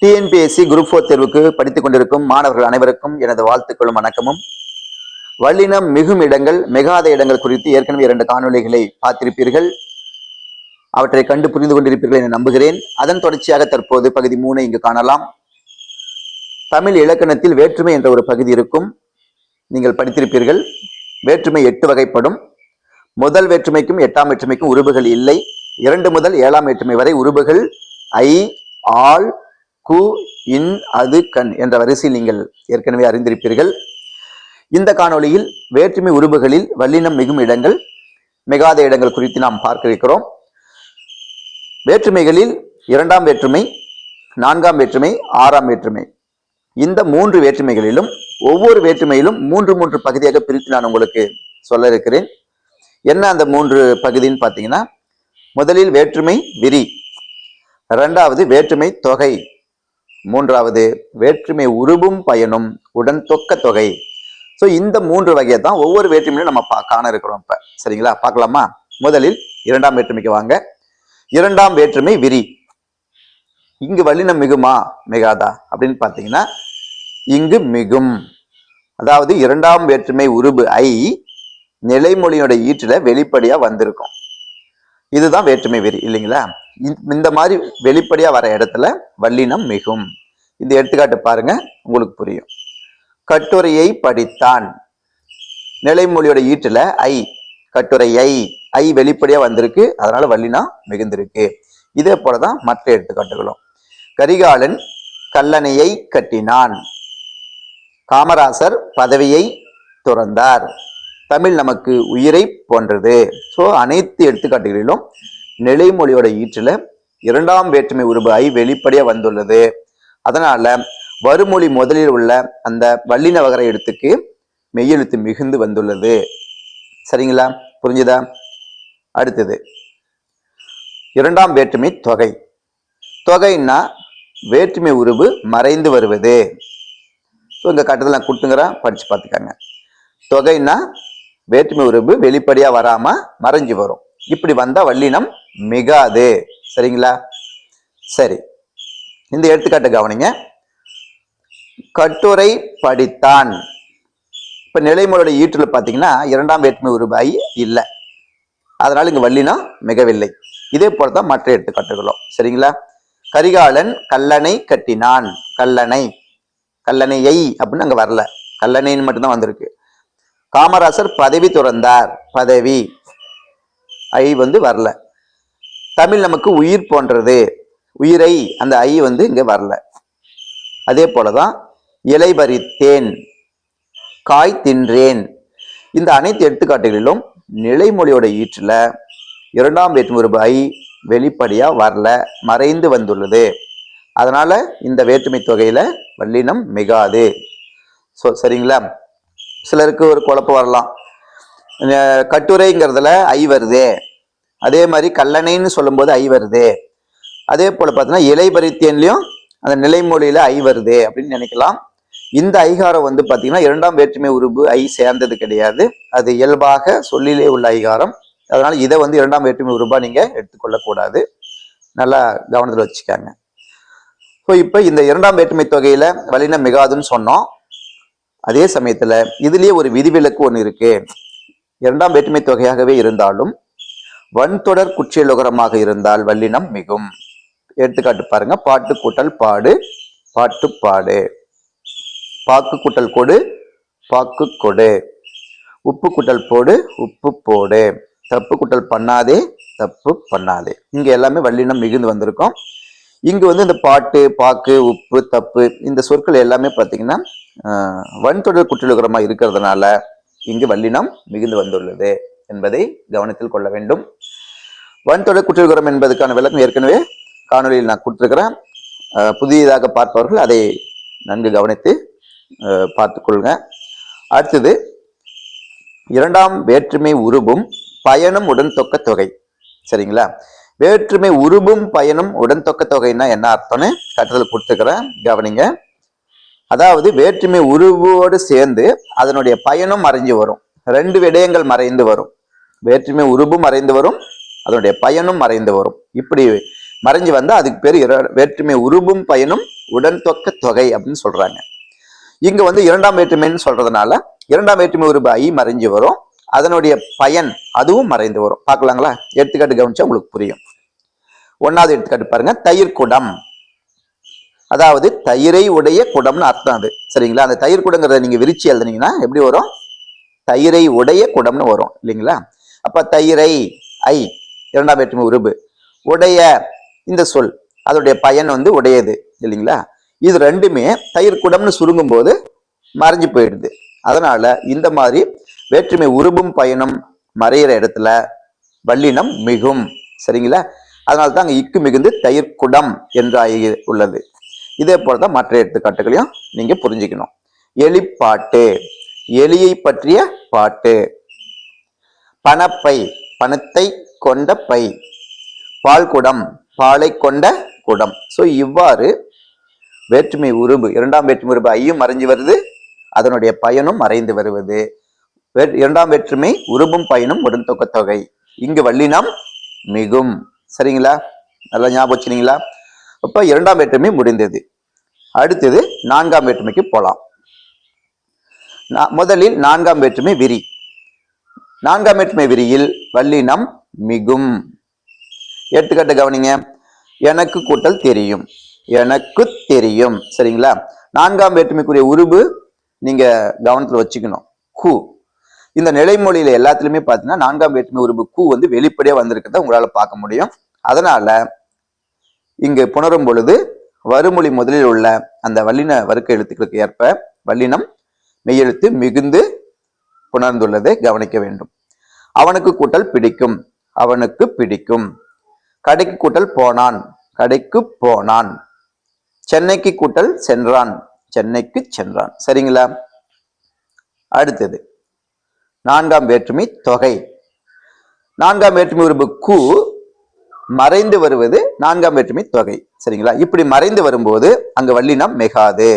TNPSC group four தேர்வுக்கு படித்துக் கொண்டிருக்கும் மாணவர்கள் அனைவருக்கும் எனது வாழ்த்துக்களும் வணக்கமும். வல்லினம் மிகும் இடங்கள் மிகாத இடங்கள் குறித்து ஏற்கனவே இரண்டு காணொளிகளை பார்த்திருப்பீர்கள். அவற்றை கண்டு புரிந்து கொண்டிருப்பீர்கள் என நம்புகிறேன். அதன் தொடர்ச்சியாக தற்போது பகுதி மூணை இங்கு காணலாம். தமிழ் இலக்கணத்தில் வேற்றுமை என்ற ஒரு பகுதி இருக்கும். நீங்கள் படித்திருப்பீர்கள். வேற்றுமை எட்டு வகைப்படும். முதல் வேற்றுமைக்கும் எட்டாம் வேற்றுமைக்கும் உருபுகள் இல்லை. இரண்டு முதல் ஏழாம் வேற்றுமை வரை உருபுகள் ஐ ஆள் கு இன் அது கண் என்ற வரிசையில் நீங்கள் ஏற்கனவே அறிந்திருப்பீர்கள். இந்த காணொளியில் வேற்றுமை உருபுகளில் வல்லினம் மிகும் இடங்கள் மிகாத இடங்கள் குறித்து நாம் பார்க்க இருக்கிறோம். வேற்றுமைகளில் இரண்டாம் வேற்றுமை நான்காம் வேற்றுமை ஆறாம் வேற்றுமை. இந்த மூன்று வேற்றுமைகளிலும் ஒவ்வொரு வேற்றுமையிலும் மூன்று மூன்று பகுதியாக பிரித்து நான் உங்களுக்கு சொல்ல இருக்கிறேன். என்ன அந்த மூன்று பகுதின்னு பார்த்தீங்கன்னா முதலில் வேற்றுமை விரி இரண்டாவது வேற்றுமை தொகை. மூன்றாவது வேற்றுமை உருவும் பயனும் உடன் தொக்க தொகை. ஸோ இந்த மூன்று வகையை தான் ஒவ்வொரு வேற்றுமையிலும் நம்ம பா காண இருக்கிறோம் இப்போ. சரிங்களா? பார்க்கலாமா? முதலில் இரண்டாம் வேற்றுமைக்கு வாங்க. இரண்டாம் வேற்றுமை விரி. இங்கு வல்லினம் மிகுமா? மிகாதா. அப்படின்னு பார்த்தீங்கன்னா இங்கு மிகும். அதாவது இரண்டாம் வேற்றுமை உருபு ஐ நிலைமொழியோட ஈற்றில் வெளிப்படையாக வந்திருக்கும். இதுதான் வேற்றுமை வெறி இல்லைங்களா? இந்த- மாதிரி வெளிப்படையாக வர இடத்துல வல்லினம் மிகும். இந்த எடுத்துக்காட்டு பாருங்க உங்களுக்கு புரியும். கட்டுரையை படித்தான். நிலைமொழியோட ஈட்டில் ஐ கட்டுரை ஐ ஐ வெளிப்படையாக வந்திருக்கு. அதனால வள்ளினா மிகுந்திருக்கு. இதே போலதான் மற்ற எடுத்துக்காட்டுகளும். கரிகாலன் கல்லணையை கட்டினான். காமராசர் பதவியை துறந்தார். தமிழ் நமக்கு உயிரை போன்றது. ஸோ அனைத்து எடுத்துக்காட்டுகளிலும் நிலைமொழியோட ஈற்றில் இரண்டாம் வேற்றுமை உருபு ஐ வெளிப்படையாக வந்துள்ளது. அதனால வருமொழி முதலில் உள்ள அந்த வல்லின வகர எழுத்துக்கு மெய்யெழுத்து மிகுந்து வந்துள்ளது. சரிங்களா? புரிஞ்சுதா? அடுத்தது. இரண்டாம் வேற்றுமை தொகை. தொகைன்னா வேற்றுமை உருவு மறைந்து வருவது. ஸோ இங்கே கட்டத்தில் நான் கொடுத்துங்கிறேன் படித்து பார்த்துக்கங்க. தொகைன்னா வேற்றுமை உருவு வெளிப்படையா வராம மறைஞ்சு வரும். இப்படி வந்தா வல்லினம் மிகாது. சரிங்களா? சரி. இந்த எடுத்துக்காட்டை கவனிங்க. கட்டுரை படித்தான். இப்போ நிலைமொழியோட ஈற்றில் பார்த்தீங்கன்னா இரண்டாம் வேற்றுமை உருவு இல்லை. அதனால் இங்கே வள்ளினா மிகவில்லை. இதே போலதான் மற்ற எடுத்துக்காட்டுகளும். சரிங்களா? கரிகாலன் கல்லணை கட்டினான். கல்லணை. கல்லணை ஐ அப்படின்னு அங்கே வரல. கல்லணைன்னு மட்டும்தான் வந்திருக்கு. காமராசர் பதவி துறந்தார். பதவி. ஐ வந்து வரல. தமிழ் நமக்கு உயிர் போன்றது. உயிரை அந்த ஐ வந்து இங்கே வரல. அதே போலதான் இலை பறித்தேன் காய் தின்றேன். இந்த அனைத்து எடுத்துக்காட்டுகளிலும் நிலைமொழியோட ஈற்றில் இரண்டாம் வேற்றுமை ஐ வெளிப்படையாக வரல மறைந்து வந்துள்ளது. அதனால் இந்த வேற்றுமை தொகையில் வல்லினம் மிகாது. ஸோ சரிங்களா? சிலருக்கு ஒரு குழப்பம் வரலாம். கட்டுரைங்கிறதுல ஐ வருதே. அதே மாதிரி கல்லணைன்னு சொல்லும்போது ஐ வருதே. அதே போல் பார்த்தீங்கன்னா இலை பரித்தியன்லையும் அந்த நிலைமொழியில் ஐ வருதே அப்படின்னு நினைக்கலாம். இந்த ஐகாரம் வந்து பார்த்தீங்கன்னா இரண்டாம் வேற்றுமை உருபு ஐ சேர்ந்தது கிடையாது. அது இயல்பாக சொல்லிலே உள்ள ஐகாரம். அதனால் இதை வந்து இரண்டாம் வேற்றுமை உருபா நீங்கள் எடுத்துக்கொள்ளக்கூடாது. நல்லா கவனத்தில் வச்சுக்காங்க. ஸோ இப்போ இந்த இரண்டாம் வேற்றுமை தொகையில் வலினம் மிகாதுன்னு சொன்னோம். அதே சமயத்தில் இதுலேயே ஒரு விதிவிலக்கு ஒன்று இருக்குது இரண்டாம் வேற்றுமை தொகையாகவே இருந்தாலும் வன்தொடர் குற்றியலுகரமாக இருந்தால் வல்லினம் மிகும். எடுத்துக்காட்டு பாருங்க. பாட்டு கூட்டல் பாடு பாட்டு பாடு. பாக்கு கூட்டல் கொடு பாக்கு கொடு. உப்பு கூட்டல் போடு உப்பு போடு. தப்பு கூட்டல் பண்ணாதே தப்பு பண்ணாதே. இங்க எல்லாமே வல்லினம் மிகுந்து வந்திருக்கும். இங்கு வந்து இந்த பாட்டு பாக்கு உப்பு தப்பு இந்த சொற்கள் எல்லாமே பார்த்தீங்கன்னா வன்தொடர் குற்றலுகரமாக இருக்கிறதுனால இங்கு வல்லினம் மிகுந்து வந்துள்ளது என்பதை கவனத்தில் கொள்ள வேண்டும். வன்தொடர் குற்றலுகரம் என்பதற்கான விளக்கம் ஏற்கனவே காணொலியில் நான் கொடுத்துருக்குறேன். புதியதாக பார்ப்பவர்கள் அதை நன்கு கவனித்து பார்த்துக்கொள்ளுங்க அடுத்தது இரண்டாம் வேற்றுமை உருபும் பயனும் உடன் தொக்க தொகை. சரிங்களா? வேற்றுமை உருபும் பயனும் உடன் தொக்க தொகைன்னா என்ன அர்த்தம்னு கட்டத்தில் கொடுத்துக்கிறேன் கவனிங்க. அதாவது வேற்றுமை உருவோடு சேர்ந்து அதனுடைய பயனும் மறைஞ்சு வரும். ரெண்டு விடயங்கள் மறைந்து வரும். வேற்றுமை உருபும் மறைந்து வரும் அதனுடைய பயனும் மறைந்து வரும். இப்படி மறைஞ்சு வந்தால் அதுக்கு பேர் இர- வேற்றுமை உருவும் பயனும் உடன் தொக்க தொகை அப்படின்னு சொல்கிறாங்க இங்கே வந்து இரண்டாம் வேற்றுமைன்னு சொல்கிறதுனால இரண்டாம் வேற்றுமை உருபு ஐ மறைஞ்சு வரும். அதனுடைய பயன் அதுவும் மறைந்து வரும். பார்க்கலாங்களா? எடுத்துக்காட்டு கவனிச்சா உங்களுக்கு புரியும். ஒன்றாவது எடுத்துக்காட்டு பாருங்க. தயிர் குடம். அதாவது தயிரை உடைய குடம்னு அர்த்தம் அது. சரிங்களா? அந்த தயிர் குடங்கிறத நீங்க விரிச்சு எழுதுனீங்கன்னா எப்படி வரும்? தயிரை உடைய குடம்னு வரும். இல்லைங்களா? அப்ப தயிரை ஐ இரண்டாம் வேற்றுமை உருபு. உடைய இந்த சொல் அதோடைய பயன் வந்து உடையது இல்லைங்களா? இது ரெண்டுமே தயிர் குடம்னு சுருங்கும் போது மறைஞ்சு போயிடுது. அதனால இந்த மாதிரி வேற்றுமை உருபும் பயனும் மறையிற இடத்துல வல்லினம் மிகும் சரிங்களா? அதனால தான் அங்கே இக்கு மிகுந்து தயிர் குடம் என்று உள்ளது. இதே போல தான் மற்ற எடுத்துக்காட்டுகளையும் நீங்க புரிஞ்சுக்கணும். எலிப்பாட்டு எலியை பற்றிய பாட்டு. பணப்பை பணத்தை கொண்ட பை. பால் குடம் பாலை கொண்ட குடம். ஸோ இவ்வாறு வேற்றுமை உருபு இரண்டாம் வேற்றுமை உருபு ஐயும் மறைஞ்சு வருது அதனுடைய பயனும் மறைந்து வருவது. வே- இரண்டாம் வேற்றுமை உருபும் பயனும் உடன்தொக்க தொகை இங்கு வள்ளினம் மிகும். சரிங்களா? நல்லா ஞாபகம் வச்சுனீங்களா? அப்போ இரண்டாம் வேற்றுமை முடிந்தது. அடுத்தது நான்காம் வேற்றுமைக்கு போகலாம் முதலில் நான்காம் வேற்றுமை விரி. நான்காம் வேற்றுமை விரியில் வல்லினம் மிகும். எடுத்துக்காட்டு கவனிங்க. எனக்கு கூட்டல் தெரியும். எனக்கு தெரியும். சரிங்களா? நான்காம் வேற்றுமைக்குரிய உருபு நீங்க கவனத்தில் வச்சுக்கணும். கு இந்த நிலைமொழியில எல்லாத்துலயுமே பார்த்தீங்கன்னா நான்காம் வேற்றுமை உருபு கு வந்து வெளிப்படையா வந்திருக்கிறத உங்களால பார்க்க முடியும். அதனால இங்கு புணரும் பொழுது வறுமொழி முதலில் உள்ள அந்த வல்லின வர்க்க எழுத்துக்களுக்கு ஏற்ப வல்லினம் மெய்யெழுத்து மிகுந்து புணர்ந்துள்ளதை கவனிக்க வேண்டும். அவனுக்கு கூட்டல் பிடிக்கும். அவனுக்கு பிடிக்கும். கடைக்கு கூட்டல் போனான் கடைக்கு போனான். சென்னைக்கு கூட்டல் சென்றான் சென்னைக்கு சென்றான். சரிங்களா? அடுத்தது நான்காம் வேற்றுமை தொகை. நான்காம் வேற்றுமை உருபு கு மறைந்து வருவது நான்காம் வேற்றுமை தொகை. சரிங்களா? இப்படி மறைந்து வரும்போது அங்க வல்லினம் மிகாது.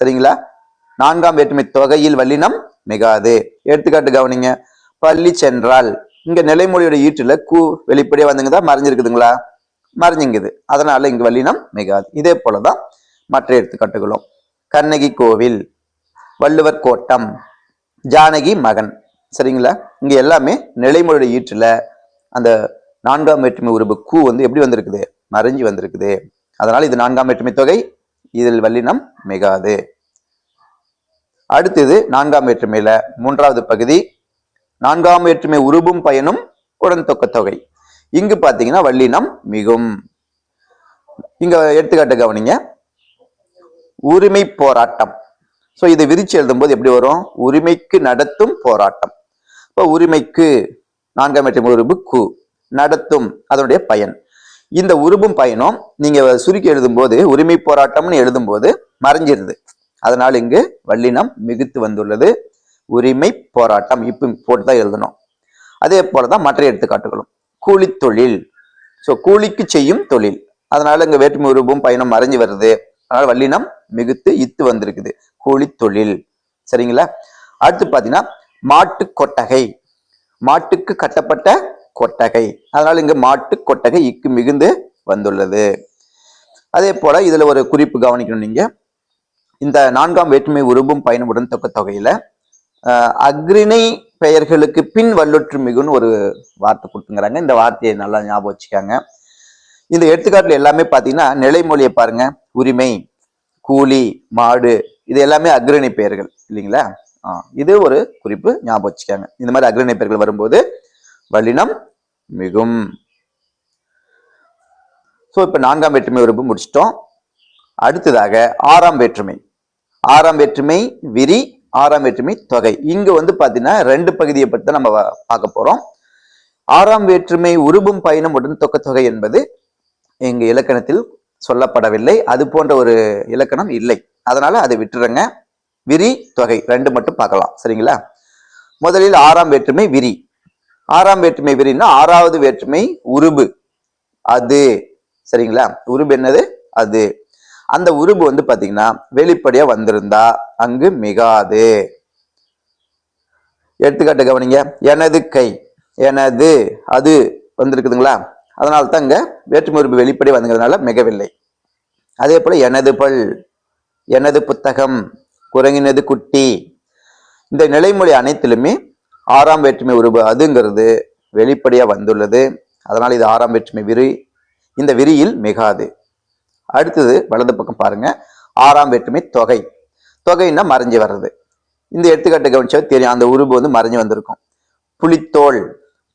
சரிங்களா? நான்காம் வேற்றுமை தொகையில் வல்லினம் மிகாது. எடுத்துக்காட்டு கவனிங்க. பள்ளி சென்றால் இங்க நிலைமொழியோட ஈற்றுல கூ வெளிப்படையா தான் மறைஞ்சிருக்குதுங்களா? மறைஞ்சிங்குது. அதனால இங்கு வல்லினம் மிகாது. இதே போலதான் மற்ற எடுத்துக்காட்டுகளும். கண்ணகி கோவில் வள்ளுவர் கோட்டம் ஜானகி மகன். சரிங்களா? இங்க எல்லாமே நிலைமொழியோட ஈற்றுல அந்த நான்காம் வேற்றுமை உருபு கூ வந்து எப்படி வந்திருக்குது? மறைஞ்சு வந்திருக்குது. அதனால இது நான்காம் வேற்றுமை தொகை இதில் வல்லினம் மிகாது. அடுத்தது நான்காம் வேற்றுமையில மூன்றாவது பகுதி நான்காம் வேற்றுமை உருபும் பயனும் உடன் தொக்க தொகை. இங்கு பார்த்தீங்கன்னா வல்லினம் மிகும். இங்க எடுத்துக்காட்டு கவனிங்க. உரிமை போராட்டம். ஸோ இதை விரிச்சு எழுதும்போது எப்படி வரும்? உரிமைக்கு நடத்தும் போராட்டம். இப்போ உரிமைக்கு நான்காம் வேற்றுமை உருபு கு நடத்தும் அதனுடைய பயன். இந்த உருபும் பயனும் நீங்க சுருக்கி எழுதும்போது உரிமை போராட்டம்னு எழுதும்போது மறைஞ்சிருது. அதனால் இங்கு வல்லினம் மிகுத்து வந்துள்ளது. உரிமை போராட்டம் இப்போ போட்டு தான் எழுதணும். அதே போலதான் மற்ற எடுத்துக்காட்டுகளும். கூலி தொழில். ஸோ கூலிக்கு செய்யும் தொழில். அதனால இங்க வேற்றுமை உருவம் பயணம் மறைஞ்சு வருது. அதனால வல்லினம் மிகுத்து இத்து வந்திருக்குது. கூலித் தொழில். சரிங்களா? அடுத்து பாத்தீங்கன்னா மாட்டு கொட்டகை. மாட்டுக்கு கட்டப்பட்ட கொட்டகை. அதனால இங்க மாட்டு கொட்டகை இக்கு மிகுந்து வந்துள்ளது. அதே போல இதுல ஒரு குறிப்பு கவனிக்கணும் நீங்க. இந்த நான்காம் வேற்றுமை உருவும் பயணமுடன் தொக்க தொகையில அக்ரிணை பெயர்களுக்கு பின் வல்லுற்று மிகுன்னு ஒரு வார்த்தை கொடுத்துங்கிறாங்க. இந்த வார்த்தையை நல்லா ஞாபகம் வச்சுக்காங்க. இந்த எடுத்துக்காட்டுல எல்லாமே பார்த்தீங்கன்னா நிலைமொழியை பாருங்க. உரிமை கூலி மாடு இது எல்லாமே அக்ரணி பெயர்கள் இல்லைங்களா? ஆ, இது ஒரு குறிப்பு ஞாபகம் வச்சுக்காங்க. இந்த மாதிரி அக்ரணி பெயர்கள் வரும்போது வல்லினம் மிகும். ஸோ இப்போ நான்காம் வேற்றுமை உறுப்பு முடிச்சிட்டோம். அடுத்ததாக ஆறாம் வேற்றுமை. ஆறாம் வேற்றுமை விரி ஆறாம் வேற்றுமை தொகை. இங்க வந்து பாத்தீங்கன்னா ரெண்டு பகுதியை பற்றி தான் நம்ம பார்க்க போறோம். ஆறாம் வேற்றுமை உருபும் பயணம் உடன் தொக்க தொகை என்பது எங்க இலக்கணத்தில் சொல்லப்படவில்லை. அது போன்ற ஒரு இலக்கணம் இல்லை. அதனால அதை விட்டுருங்க. விரி தொகை ரெண்டு மட்டும் பார்க்கலாம். சரிங்களா? முதலில் ஆறாம் வேற்றுமை விரி. ஆறாம் வேற்றுமை விரின்னா ஆறாவது வேற்றுமை உருபு. அது. சரிங்களா? உருபு என்னது? அது. அந்த உருபு வந்து பார்த்தீங்கன்னா வெளிப்படையாக வந்திருந்தா அங்கு மிகாது. எடுத்துக்காட்டு கவனிங்க. எனது கை எனது அது வந்திருக்குதுங்களா? அதனால தான் அங்கே வேற்றுமை உருபு வெளிப்படை வந்துங்கிறதுனால மிகவில்லை. அதே போல் எனது பல் எனது புத்தகம் குரங்கினது குட்டி இந்த நிலைமொழி அனைத்திலுமே ஆறாம் வேற்றுமை உருவு அதுங்கிறது வெளிப்படையாக வந்துள்ளது. அதனால் இது ஆறாம் வேற்றுமை விரி இந்த விரியில் மிகாது. அடுத்தது வலது பக்கம் பாருங்க. ஆறாம் வேற்றுமை தொகை. தொகைன்னா மறைஞ்சு வர்றது. இந்த எடுத்துக்காட்டு கவனிச்சா தெரியும். அந்த உருவு வந்து மறைஞ்சு வந்திருக்கும். புலித்தோல்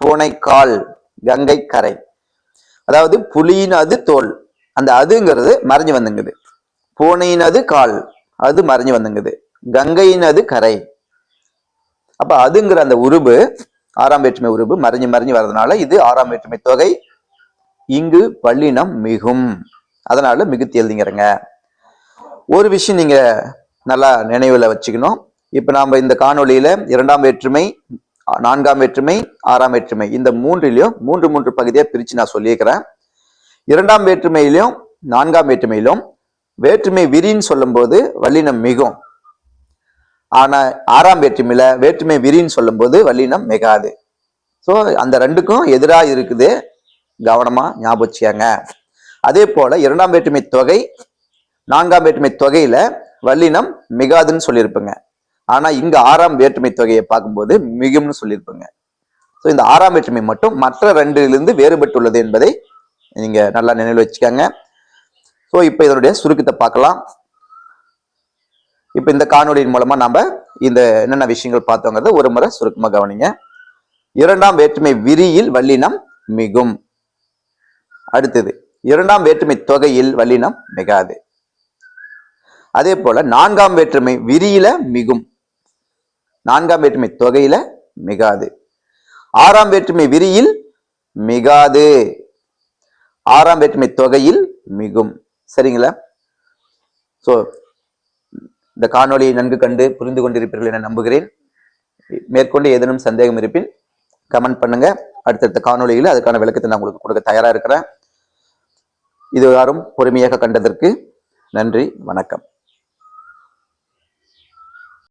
பூனைக்கால் கங்கை கரை அதாவது புலியினது தோல். அந்த அதுங்கிறது மறைஞ்சு வந்துங்குது. பூனையினது கால். அது மறைஞ்சு வந்துங்குது. கங்கையினது கரை. அப்ப அதுங்கிற அந்த உருபு ஆறாம் வேற்றுமை உருபு மறைஞ்சு மறைஞ்சு வர்றதுனால இது ஆறாம் வேற்றுமை தொகை. இங்கு பள்ளினம் மிகும். அதனால மிகுத்தி எழுதிங்கிறங்க. ஒரு விஷயம் நீங்க நல்லா நினைவுல வச்சுக்கணும். இப்ப நாம இந்த காணொலியில இரண்டாம் வேற்றுமை நான்காம் வேற்றுமை ஆறாம் வேற்றுமை இந்த மூன்றிலையும் மூன்று மூன்று பகுதியை பிரிச்சு நான் சொல்லியிருக்கிறேன். இரண்டாம் வேற்றுமையிலும் நான்காம் வேற்றுமையிலும் வேற்றுமை விரின்னு சொல்லும்போது வல்லினம் மிகும். ஆனா ஆறாம் வேற்றுமையில வேற்றுமை விரின்னு சொல்லும்போது வல்லினம் மிகாது. ஸோ அந்த ரெண்டுக்கும் எதிராக இருக்குது. கவனமா ஞாபகம் வச்சுக்கங்க. அதே போல இரண்டாம் வேற்றுமை தொகை நான்காம் வேற்றுமை தொகையில வல்லினம் மிகாதுன்னு சொல்லியிருப்பேங்க. ஆனா இங்க ஆறாம் வேற்றுமை தொகையை பார்க்கும்போது மிகும்னு சொல்லியிருப்பேங்க. ஸோ இந்த ஆறாம் வேற்றுமை மட்டும் மற்ற ரெண்டிலிருந்து வேறுபட்டுள்ளது என்பதை நீங்க நல்லா நினைவில் வச்சுக்கோங்க. ஸோ இப்போ இதனுடைய சுருக்கத்தை பார்க்கலாம். இப்போ இந்த காணொளியின் மூலமா நாம இந்த என்னென்ன விஷயங்கள் பார்த்தோங்கிறத ஒரு முறை சுருக்கமாக கவனிங்க. இரண்டாம் வேற்றுமை விரியில் வல்லினம் மிகும். அடுத்தது இரண்டாம் வேற்றுமை தொகையில் வல்லினம் மிகாது. அதே போல நான்காம் வேற்றுமை விரியில மிகும். நான்காம் வேற்றுமை தொகையில மிகாது. ஆறாம் வேற்றுமை விரியில் மிகாது. ஆறாம் வேற்றுமை தொகையில் மிகும். சரிங்களா? சோ இந்த காணொளியை நன்கு கண்டு புரிந்து கொண்டிருப்பீர்கள் என நம்புகிறேன். மேற்கொண்டு ஏதேனும் சந்தேகம் இருப்பின் கமெண்ட் பண்ணுங்க. அடுத்தடுத்த காணொளியில் அதுக்கான விளக்கத்தை நான் உங்களுக்கு கொடுக்க தயாரா இருக்கிறேன். இது யாரும் பொறுமையாக கண்டதற்கு நன்றி வணக்கம்.